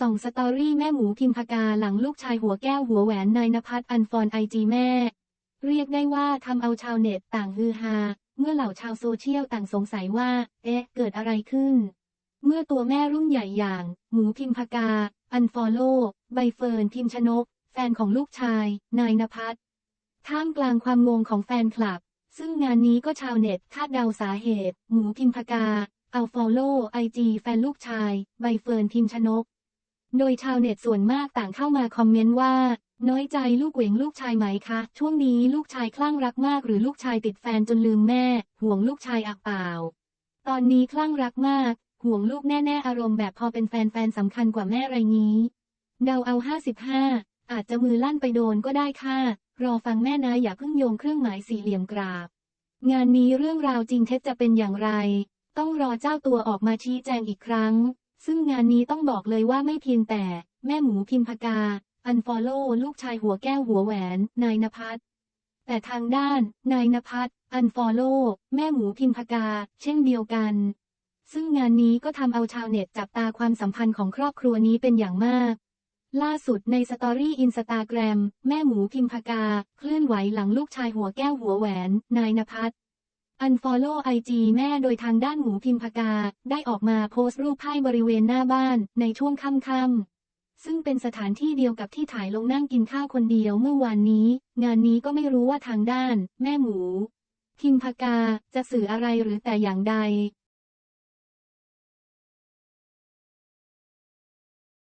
ส่องสตอรี่แม่หมูพิมพากาหลังลูกชายหัวแก้วหัวแหวนนายนภัสอันฟอนไอจีแม่ เรียกได้ว่าทำเอาชาวเน็ตต่างฮือฮา เมื่อเหล่าชาวโซเชียลต่างสงสัยว่า เอ๊ะ เกิดอะไรขึ้น เมื่อตัวแม่รุ่นใหญ่อย่าง หมูพิมพากา อันฟอลโล่ใบเฟิร์นพิมชนก แฟนของลูกชาย นายนภัสท่ามกลางความงงของแฟนคลับ ซึ่งงานนี้ก็ชาวเน็ตคาดเดาสาเหตุ หมูพิมพากาเอาฟอลโล่ไอจีแฟนลูกชาย ใบเฟิร์นพิมชนก โดยชาวเน็ตส่วนมากต่างเข้ามาคอมเมนต์ว่า น้อยใจลูกเหวงลูกชายไหมคะ ช่วงนี้ลูกชายคลั่งรักมากหรือลูกชายติดแฟนจนลืมแม่ ห่วงลูกชายอักเปล่า ตอนนี้คลั่งรักมาก ห่วงลูกแน่ๆอารมณ์แบบพอเป็นแฟนแฟนสำคัญกว่าแม่ไรงี้ เดาเอา55อาจจะมือลั่นไปโดนก็ได้ค่ะ รอฟังแม่นะอย่าเพิ่งโยงเครื่องหมายสี่เหลี่ยมกราบ งานนี้เรื่องราวจริงเท็จจะเป็นอย่างไร ต้องรอเจ้าตัวออกมาชี้แจงอีกครั้ง ซึ่งงานนี้ต้องบอกเลยว่าไม่เพียงแต่ แม่หมูพิมพกา อันฟอลโล่ลูกชายหัวแก้วหัวแหวน นายนภัสแต่ทางด้าน นายนภัสอันฟอลโล่แม่หมูพิมพกา เช่นเดียวกัน ซึ่งงานนี้ก็ทำเอาชาวเน็ตจับตาความสัมพันธ์ของครอบครัวนี้เป็นอย่างมาก ล่าสุดในสตอรี่อินสตาแกรมแม่หมูพิมพกา เคลื่อนไหวหลังลูกชายหัวแก้วหัวแหวน นายนภัส อันฟอลโล่ไอจีแม่โดยทางด้านหมูพิมพากา ได้ออกมาโพสต์รูปไพ่บริเวณหน้าบ้านในช่วงค่ำๆซึ่งเป็นสถานที่เดียวกับที่ถ่ายลงนั่งกินข้าวคนเดียวเมื่อวานนี้ งานนี้ก็ไม่รู้ว่าทางด้าน แม่หมู พิมพากาจะสื่ออะไรหรือแต่อย่างใด